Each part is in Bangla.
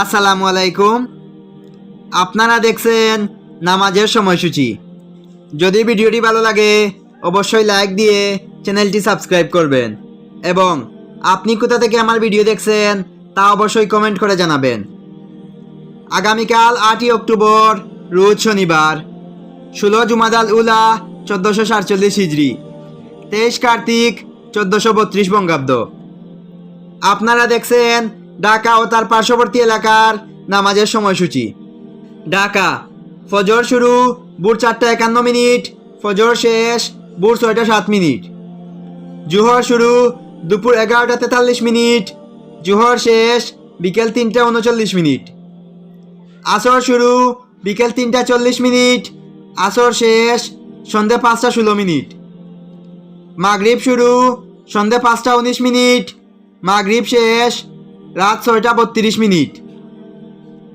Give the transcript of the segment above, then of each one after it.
আসসালামু আলাইকুম। আপনারা দেখছেন নামাজের সময়সূচি। যদি ভিডিওটি ভালো লাগে, অবশ্যই লাইক দিয়ে চ্যানেলটি সাবস্ক্রাইব করবেন। এবং আপনি কোথা থেকে আমার ভিডিও দেখছেন, তা অবশ্যই কমেন্ট করে জানাবেন। আগামীকাল আটই অক্টোবর, রোজ শনিবার, ষোলো জুমাদাল উলা, চোদ্দোশো সাতচল্লিশ হিজড়ি তেইশ কার্তিক, চোদ্দোশো বত্রিশ বঙ্গাব্দ। আপনারা দেখছেন ঢাকা ও তার পার্শ্ববর্তী এলাকার নামাজের সময়সূচি। ঢাকা, ফজর শুরু, ভোর চারটা একান্ন মিনিট, ফজর শেষ, ভোর ছয়টা সাত মিনিট। জুহর শুরু, দুপুর এগারোটা তেতাল্লিশ মিনিট, জুহর শেষ, বিকেল তিনটা উনচল্লিশ মিনিট। আসর শুরু, বিকেল তিনটা চল্লিশ মিনিট, আসর শেষ সন্ধে পাঁচটা ষোলো মিনিট। মাগরিব শুরু সন্ধে পাঁচটা উনিশ মিনিট, মাগরিব শেষ রাত ছয়টা বত্রিশ মিনিট।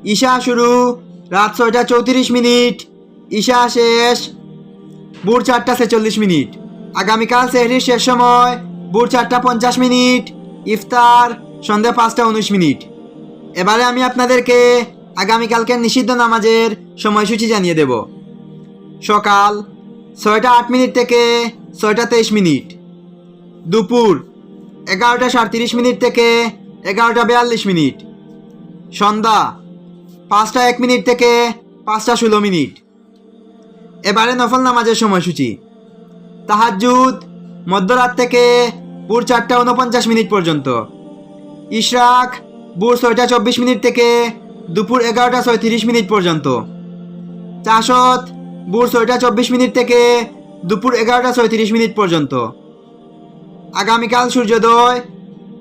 ঈশা শুরু, রাত ছয়টা চৌত্রিশ মিনিট। ঈশা শেষ, ভোর চারটা ছেচল্লিশ মিনিট। আগামীকাল সেহরির শেষ সময়, ভোর চারটা পঞ্চাশ মিনিট। ইফতার সন্ধে পাঁচটা উনিশ মিনিট। এবারে আমি আপনাদেরকে আগামীকালকের নিষিদ্ধ নামাজের সময়সূচি জানিয়ে দেব। সকাল ছয়টা আট মিনিট থেকে ছয়টা তেইশ মিনিট। দুপুর এগারোটা সাঁত্রিশ মিনিট থেকে এগারোটা বিয়াল্লিশ মিনিট। সন্ধ্যা পাঁচটা এক মিনিট থেকে পাঁচটা ষোলো মিনিট। এবারে নফল নামাজের সময়সূচি। তাহাজুদ মধ্যরাত থেকে ভোর চারটা উনপঞ্চাশ মিনিট পর্যন্ত। ইশরাক ভোর ছয়টা চব্বিশ মিনিট থেকে দুপুর এগারোটা ছয়ত্রিশ মিনিট পর্যন্ত। চাষত ভোর ছয়টা চব্বিশ মিনিট থেকে দুপুর এগারোটা ছয়ত্রিশ মিনিট পর্যন্ত। আগামীকাল সূর্যোদয়